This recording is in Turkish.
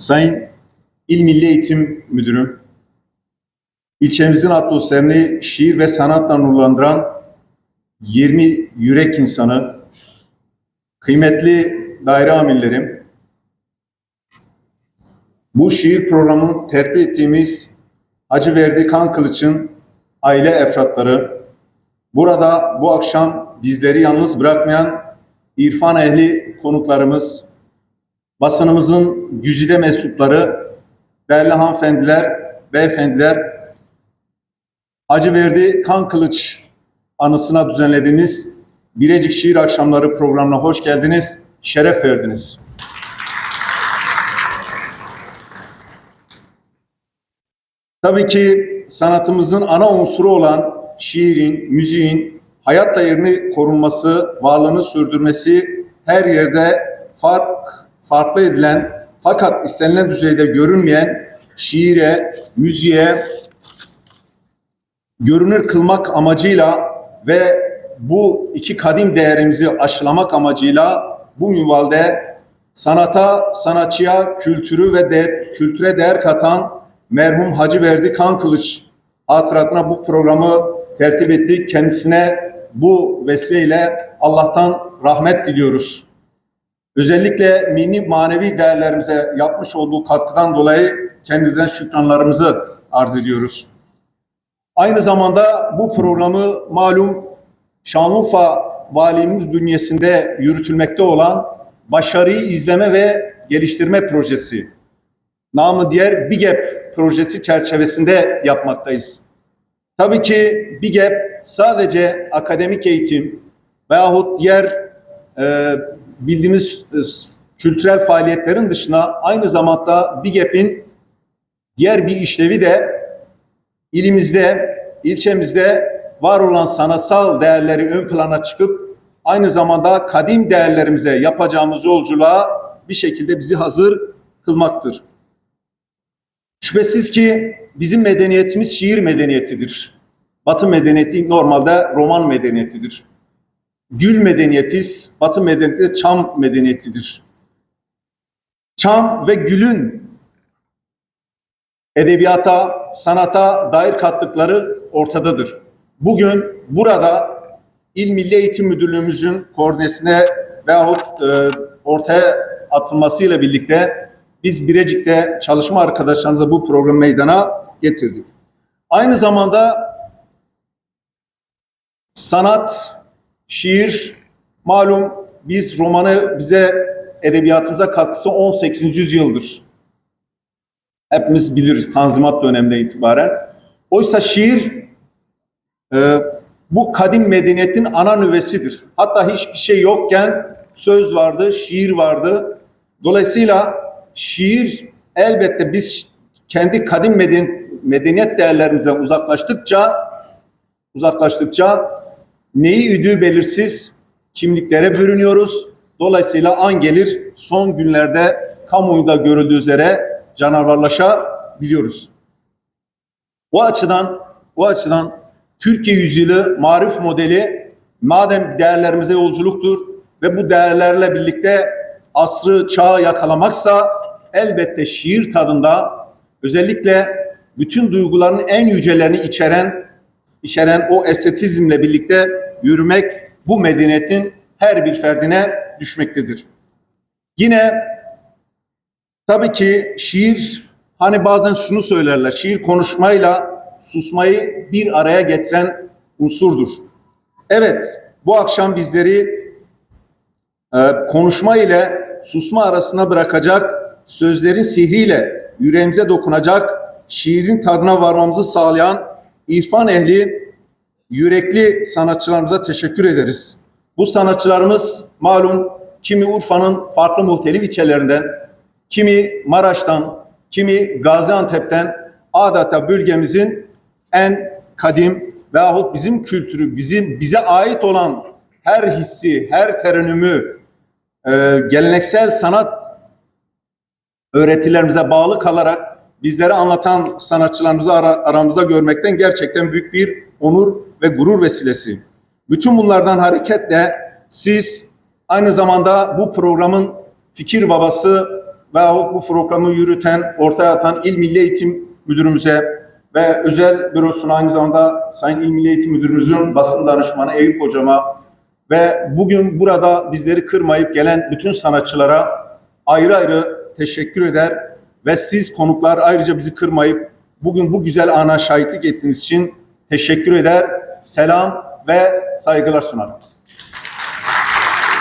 Sayın İl Milli Eğitim Müdürüm, ilçemizin atmosferini şiir ve sanatla nurlandıran 20 yürek insanı, kıymetli daire amirlerim, bu şiir programını tertip ettiğimiz Hacı Verdi Kan Kılıç'ın aile efratları, burada bu akşam bizleri yalnız bırakmayan irfan ehli konuklarımız, basınımızın güzide mensupları, değerli hanımefendiler, beyefendiler, Hacı Verdi Kan Kılıç anısına düzenlediğimiz Birecik Şiir Akşamları programına hoş geldiniz, şeref verdiniz. Tabii ki sanatımızın ana unsuru olan şiirin, müziğin hayat yerini korunması, varlığını sürdürmesi her yerde fark, farklı edilen fakat istenilen düzeyde görünmeyen şiire, müziğe görünür kılmak amacıyla ve bu iki kadim değerimizi aşılamak amacıyla bu minvalde sanata, sanatçıya, kültürü ve de, kültüre değer katan merhum Hacı Verdi Kan Kılıç hatıratına bu programı tertip ettik. Kendisine bu vesileyle Allah'tan rahmet diliyoruz. Özellikle mini manevi değerlerimize yapmış olduğu katkıdan dolayı kendisinden şükranlarımızı arz ediyoruz. Aynı zamanda bu programı malum Şanlıurfa Valimiz bünyesinde yürütülmekte olan Başarıyı İzleme ve Geliştirme Projesi, namı diğer BİGEP projesi çerçevesinde yapmaktayız. Tabii ki BİGEP sadece akademik eğitim veyahut diğer e, bildiğimiz e, kültürel faaliyetlerin dışında aynı zamanda BİGEP'in diğer bir işlevi de ilimizde, ilçemizde var olan sanatsal değerleri ön plana çıkıp aynı zamanda kadim değerlerimize yapacağımız yolculuğa bir şekilde bizi hazır kılmaktır. Şüphesiz ki bizim medeniyetimiz şiir medeniyetidir. Batı medeniyeti normalde roman medeniyetidir. Gül medeniyetiz, Batı medeniyeti çam medeniyetidir. Çam ve gülün edebiyata, sanata dair kattıkları ortadadır. Bugün burada İl Milli Eğitim Müdürlüğümüzün koordinesine veyahut e, ortaya atılmasıyla birlikte biz Birecik'te çalışma arkadaşlarımıza bu programı meydana getirdik. Aynı zamanda sanat, şiir, malum biz romanı bize edebiyatımıza katkısı 18. yüzyıldır. Hepimiz biliriz Tanzimat döneminde itibaren. Oysa şiir e, bu kadim medeniyetin ana nüvesidir. Hatta hiçbir şey yokken söz vardı, şiir vardı. Dolayısıyla şiir elbette biz kendi kadim meden, medeniyet değerlerimize uzaklaştıkça uzaklaştıkça neyi üdüğü belirsiz kimliklere bürünüyoruz. Dolayısıyla an gelir son günlerde kamuoyunda görüldüğü üzere canavarlaşabiliyoruz. O açıdan o açıdan Türkiye yüzyılı marif modeli madem değerlerimize yolculuktur ve bu değerlerle birlikte asrı çağı yakalamaksa elbette şiir tadında özellikle bütün duyguların en yücelerini içeren içeren o estetizmle birlikte yürümek bu medeniyetin her bir ferdine düşmektedir. Yine tabii ki şiir hani bazen şunu söylerler. Şiir konuşmayla susmayı bir araya getiren unsurdur. Evet, bu akşam bizleri e, konuşma ile susma arasına bırakacak, sözlerin sihriyle yüreğimize dokunacak, şiirin tadına varmamızı sağlayan irfan ehli, yürekli sanatçılarımıza teşekkür ederiz. Bu sanatçılarımız malum kimi Urfa'nın farklı muhtelif ilçelerinden, kimi Maraş'tan, kimi Gaziantep'ten adeta bölgemizin en kadim veyahut bizim kültürü, bizim bize ait olan her hissi, her terenümü, e, geleneksel sanat öğretilerimize bağlı kalarak bizlere anlatan sanatçılarımızı ara, aramızda görmekten gerçekten büyük bir onur ve gurur vesilesi. Bütün bunlardan hareketle siz aynı zamanda bu programın fikir babası veyahut bu programı yürüten, ortaya atan İl Milli Eğitim Müdürümüze ve özel bürosuna aynı zamanda Sayın İl Milli Eğitim Müdürümüzün basın danışmanı Eyüp Hocama ve bugün burada bizleri kırmayıp gelen bütün sanatçılara ayrı ayrı teşekkür eder ve siz konuklar ayrıca bizi kırmayıp bugün bu güzel ana şahitlik ettiğiniz için teşekkür eder, selam ve saygılar sunarım.